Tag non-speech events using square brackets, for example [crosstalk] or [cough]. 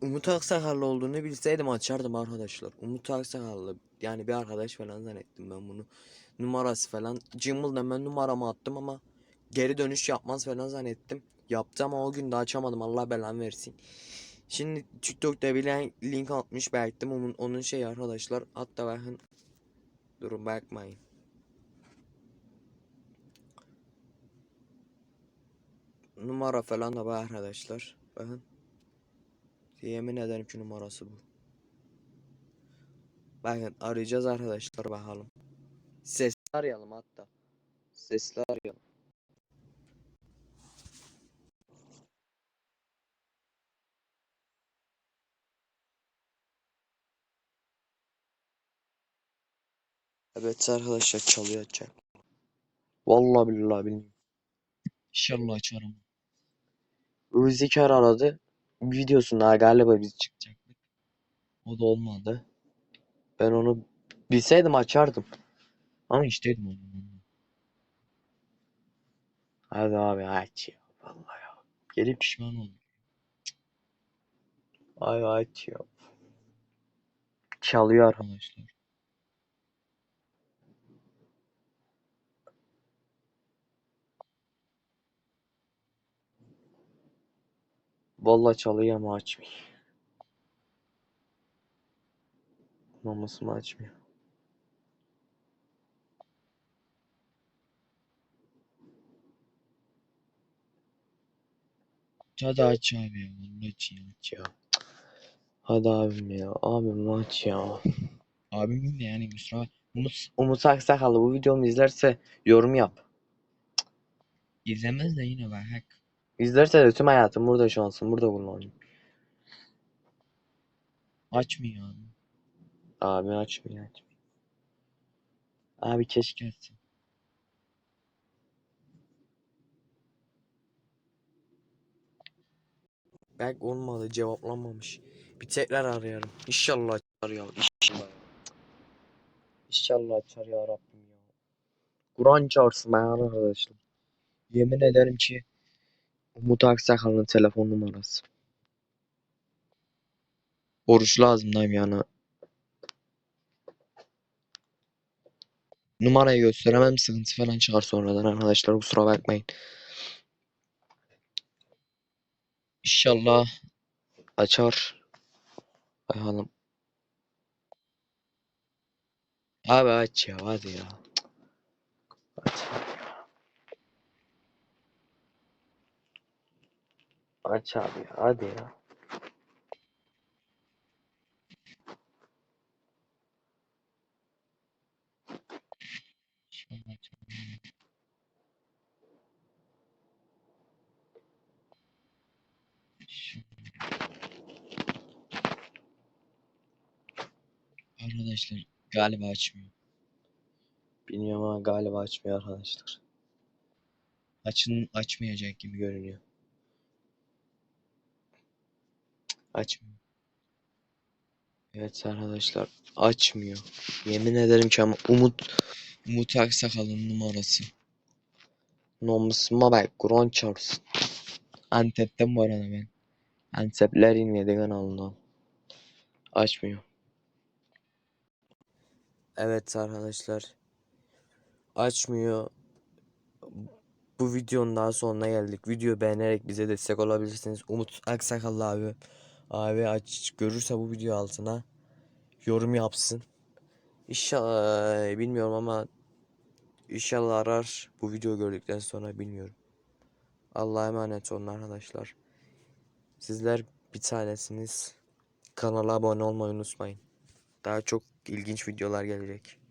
Umut Aksakallı olduğunu bilseydim açardım arkadaşlar. Umut Aksakallı yani bir arkadaş falan zannettim ben bunu. Numarası falan. Jimble'dan ben numaramı attım ama geri dönüş yapmaz falan zannettim. Yaptı ama o gün de açamadım Allah belanı versin. Şimdi TikTok'ta bir link atmış belki onun, onun şey arkadaşlar. Hatta bakın durun bakmayın. Numara falan da var arkadaşlar. Bakın. Yemin ederim ki numarası bu. Bakın arayacağız arkadaşlar bakalım. Sesli arayalım hatta. Sesli arayalım. Evet arkadaşlar çalıyor açacak. Vallahi billahi bilmiyorum. İnşallah açarım. Rüzgar aradı. Videosunda galiba biz çıkacaktık. O da olmadı. Ben onu bilseydim açardım. Ama işteydim onu. Hadi abi aç ya. Vallahi ya. Geri pişman oldum. Ay aç ya. Çalıyor arkadaşlar. Vallahi çalıyor ama açmıyor. Maması mı açmıyor? Hadi aç abi ya. Vallahi aç ya. Aç ya. Hadi abim ya. Abim aç ya. [laughs] Abimin de yani Mustafa Umut, Umut Aksakallı bu videomu izlerse yorum yap. İzlemez de yine bak. İzlerse de tüm hayatım burada şansım burada kullanayım. Açmıyor abi. Abi açmıyor açmıyor. Abi keşke açsın. Belki olmadı cevaplanmamış. Bir tekrar arayalım. İnşallah açar ya. İnşallah. İnşallah açar ya Rabbim ya. Kur'an çağırsın ben arkadaşlar. Yemin ederim ki Umut Aksakal'ın telefon numarası. Oruç lazımdayım yani. Numarayı gösteremem sıkıntı falan çıkar sonradan arkadaşlar kusura bakmayın. İnşallah açar. Bakalım. Abi aç ya hadi ya. Aç. Aç abi ya hadi ya. Arkadaşlar galiba açmıyor. Bilmiyorum ama galiba açmıyor arkadaşlar. Açın açmayacak gibi görünüyor. Açmıyor. Evet arkadaşlar açmıyor. Yemin ederim ki ama Umut Umut Aksakal'ın numarası. Namusuma bak Kur'an çarpsın. Antep'ten bu arada ben. Antepler inmedi kanalından. Açmıyor. Evet arkadaşlar. Açmıyor. Bu videonun daha sonuna geldik. Video beğenerek bize destek olabilirsiniz. Umut Aksakallı abi. Abi aç görürse bu video altına yorum yapsın. İnşallah bilmiyorum ama inşallah arar bu video gördükten sonra bilmiyorum. Allah'a emanet olun arkadaşlar. Sizler bir tanesiniz. Kanala abone olmayı unutmayın. Daha çok ilginç videolar gelecek.